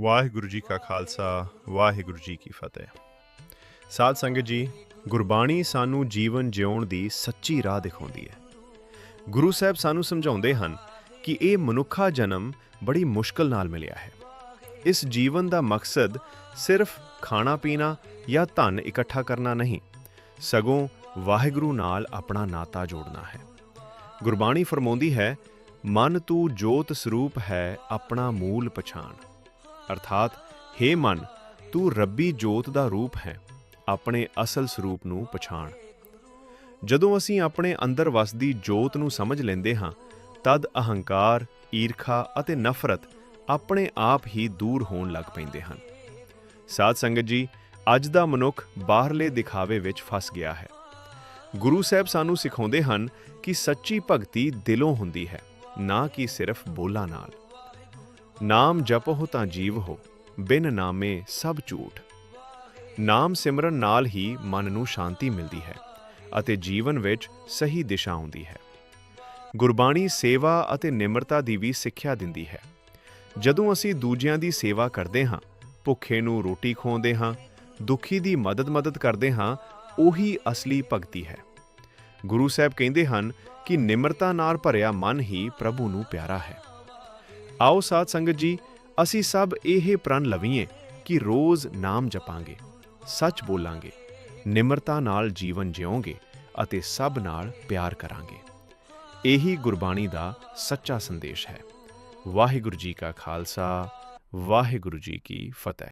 ਵਾਹਿਗੁਰੂ ਜੀ ਕਾ ਖਾਲਸਾ, ਵਾਹਿਗੁਰੂ ਜੀ ਕੀ ਫਤਿਹ। ਸਾਧ ਸੰਗਤ ਜੀ, ਗੁਰਬਾਣੀ ਸਾਨੂੰ ਜੀਵਨ ਜਿਉਣ ਦੀ ਸੱਚੀ ਰਾਹ ਦਿਖਾਉਂਦੀ ਹੈ। ਗੁਰੂ ਸਾਹਿਬ ਸਾਨੂੰ ਸਮਝਾਉਂਦੇ ਹਨ ਕਿ ਇਹ ਮਨੁੱਖਾ ਜਨਮ ਬੜੀ ਮੁਸ਼ਕਲ ਨਾਲ ਮਿਲਿਆ ਹੈ। ਇਸ ਜੀਵਨ ਦਾ ਮਕਸਦ ਸਿਰਫ ਖਾਣਾ ਪੀਣਾ ਜਾਂ ਧਨ ਇਕੱਠਾ ਕਰਨਾ ਨਹੀਂ, ਸਗੋਂ ਵਾਹਿਗੁਰੂ ਨਾਲ ਆਪਣਾ ਨਾਤਾ ਜੋੜਨਾ ਹੈ। ਗੁਰਬਾਣੀ ਫਰਮਾਉਂਦੀ ਹੈ, ਮਨ ਤੂੰ ਜੋਤ ਸਰੂਪ ਹੈ ਆਪਣਾ ਮੂਲ ਪਛਾਣ। ਅਰਥਾਤ हे ਮਨ, ਤੂੰ ਰੱਬੀ ਜੋਤ ਦਾ ਰੂਪ ਹੈ, ਆਪਣੇ ਅਸਲ ਸਰੂਪ ਨੂੰ ਪਛਾਣ। ਜਦੋਂ ਅਸੀਂ ਆਪਣੇ ਅੰਦਰ ਵਸਦੀ ਜੋਤ ਨੂੰ ਸਮਝ ਲੈਂਦੇ ਹਾਂ, ਤਦ ਅਹੰਕਾਰ, ਈਰਖਾ ਅਤੇ ਨਫ਼ਰਤ ਆਪਣੇ ਆਪ ਹੀ ਦੂਰ ਹੋਣ ਲੱਗ ਪੈਂਦੇ ਹਨ। ਸਾਧ ਸੰਗਤ ਜੀ, ਅੱਜ ਦਾ ਮਨੁੱਖ ਬਾਹਰਲੇ ਦਿਖਾਵੇ ਵਿੱਚ ਫਸ ਗਿਆ ਹੈ। ਗੁਰੂ ਸਾਹਿਬ ਸਾਨੂੰ ਸਿਖਾਉਂਦੇ ਹਨ ਕਿ ਸੱਚੀ ਭਗਤੀ ਦਿਲੋਂ ਹੁੰਦੀ ਹੈ, ਨਾ ਕਿ ਸਿਰਫ ਬੋਲਾਂ ਨਾਲ। ਨਾਮ ਜਪੋ ਤਾਂ ਜੀਵ ਹੋ ਬਿਨ ਨਾਮੇ ਸਭ ਝੂਠ। ਨਾਮ ਸਿਮਰਨ ਨਾਲ ਹੀ ਮਨ ਨੂੰ ਸ਼ਾਂਤੀ ਮਿਲਦੀ ਹੈ ਅਤੇ ਜੀਵਨ ਵਿੱਚ ਸਹੀ ਦਿਸ਼ਾ ਆਉਂਦੀ ਹੈ। ਗੁਰਬਾਣੀ ਸੇਵਾ ਅਤੇ ਨਿਮਰਤਾ ਦੀ ਵੀ ਸਿੱਖਿਆ ਦਿੰਦੀ ਹੈ। ਜਦੋਂ ਅਸੀਂ ਦੂਜਿਆਂ ਦੀ ਸੇਵਾ ਕਰਦੇ ਹਾਂ, ਭੁੱਖੇ ਨੂੰ ਰੋਟੀ ਖਵਾਉਂਦੇ ਹਾਂ, ਦੁਖੀ ਦੀ ਮਦਦ ਮਦਦ ਕਰਦੇ ਹਾਂ, ਉਹੀ ਅਸਲੀ ਭਗਤੀ ਹੈ। ਗੁਰੂ ਸਾਹਿਬ ਕਹਿੰਦੇ ਹਨ ਕਿ ਨਿਮਰਤਾ ਨਾਲ ਭਰਿਆ ਮਨ ਹੀ ਪ੍ਰਭੂ ਨੂੰ ਪਿਆਰਾ ਹੈ। ਆਓ ਸਾਧ ਸੰਗਤ ਜੀ, ਅਸੀਂ ਸਭ ਇਹ ਪ੍ਰਣ ਲਵੀਏ ਕਿ ਰੋਜ਼ ਨਾਮ ਜਪਾਂਗੇ, ਸੱਚ ਬੋਲਾਂਗੇ, ਨਿਮਰਤਾ ਨਾਲ ਜੀਵਨ ਜਿਉਂਗੇ ਅਤੇ ਸਭ ਨਾਲ ਪਿਆਰ ਕਰਾਂਗੇ। ਇਹੀ ਗੁਰਬਾਣੀ ਦਾ ਸੱਚਾ ਸੰਦੇਸ਼ ਹੈ। ਵਾਹਿਗੁਰੂ ਜੀ ਕਾ ਖਾਲਸਾ, ਵਾਹਿਗੁਰੂ ਜੀ ਕੀ ਫਤਿਹ।